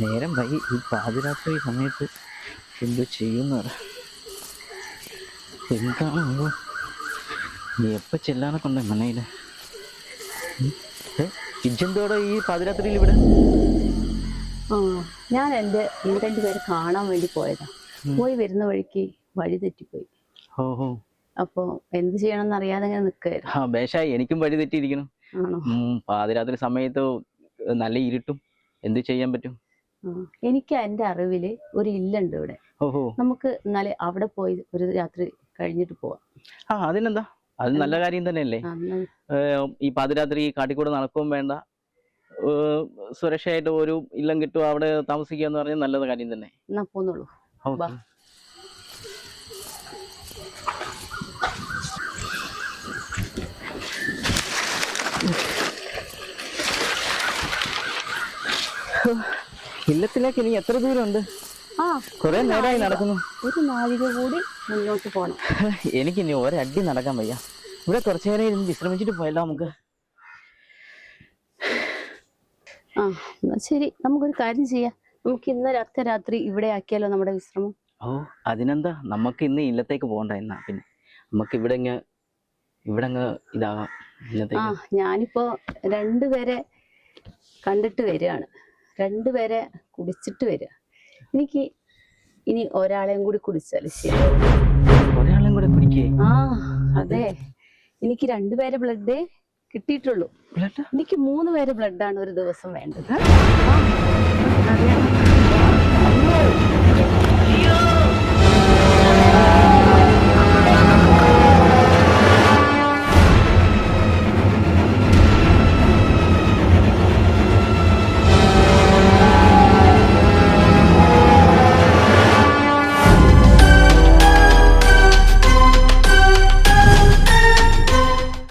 നേരം വൈകി. ഈ പാതിരാത്രി സമയത്ത് എന്തോ ചെയ്യുന്നത് എന്താണോ നീ എപ്പോ ചെല്ലാനൊക്കെ ഉണ്ട് മനയിൽ? ഇജെന്തോടെ ഈ പാതിരാത്രിയിൽ ഇവിടെ? ഞാൻ എന്റെ രണ്ടു പേര് കാണാൻ വേണ്ടി പോയതാ. പോയി വരുന്ന വഴിക്ക് വഴി തെറ്റിപ്പോയി. ഓഹോ. അപ്പോൾ എന്ത് ചെയ്യണമെന്ന് അറിയാതെ ഇങ്ങനെ നിൽക്കുകയായിരുന്നു. ആ ബേഷായി. എനിക്കും വഴി ഉം, പാതിരാത്രി സമയത്ത് നല്ല ഇരുട്ടും. എന്ത് ചെയ്യാൻ പറ്റും? എനിക്ക് എന്റെ അറിവിൽ ഒരു ഇല്ലുണ്ട് ഇവിടെ. നമുക്ക് എന്നാലേ അവിടെ പോയി ഒരു രാത്രി കഴിഞ്ഞിട്ട് പോവാം. ആ അതിനെന്താ? അത് നല്ല കാര്യം തന്നെയല്ലേ? ഈ പാതിരാത്രി കാട്ടിക്കൂടെ നടക്കുകയും വേണ്ട. സുരക്ഷയായിട്ട് ഒരു ഇല്ലം കിട്ടും അവിടെ താമസിക്കുക എന്ന് പറഞ്ഞാൽ നല്ലത് കാര്യം തന്നെ. എന്നാ പോന്നുള്ളൂ ഇല്ലത്തിലേക്ക് ഇനി എത്ര ദൂരമുണ്ട്? കുറെ നേരമായി നടക്കുന്നു. ഒരു നാഴിക കൂടി മുന്നോട്ട് പോകണം എനിക്ക് ഇനി ഒരടി നടക്കാൻ വയ്യ. ഇവിടെ കുറച്ചു നേരം ഇരുന്ന് വിശ്രമിച്ചിട്ട് പോയല്ലോ നമുക്ക്. ആ ശരി. നമുക്കൊരു കാര്യം ചെയ്യാം. നമുക്ക് ഇന്ന് രാത്രി രാത്രി ഇവിടെ ആക്കിയാലോ നമ്മുടെ വിശ്രമം? ഓ അതിനെന്താ? നമുക്ക് ഇന്ന് ഇല്ലത്തേക്ക് പോകണ്ട എന്നാ പിന്നെ. നമുക്ക് ഇവിടെ ഇവിടെ ഇതാകാം ഞാനിപ്പോ രണ്ടുപേരെ കണ്ടിട്ട് വരികയാണ്. രണ്ടുപേരെ കുടിച്ചിട്ട് വരിക. എനിക്ക് ഇനി ഒരാളെയും കൂടി കുടിച്ചാൽ ശരി. ഒരാളെയും കൂടി കുടിക്കേ? ആ അതെ. എനിക്ക് രണ്ടുപേരെ ബ്ലഡ് കിട്ടിയിട്ടുള്ളൂ. എനിക്ക് മൂന്ന് പേരെ ബ്ലഡാണ് ഒരു ദിവസം വേണ്ടത്. ആ,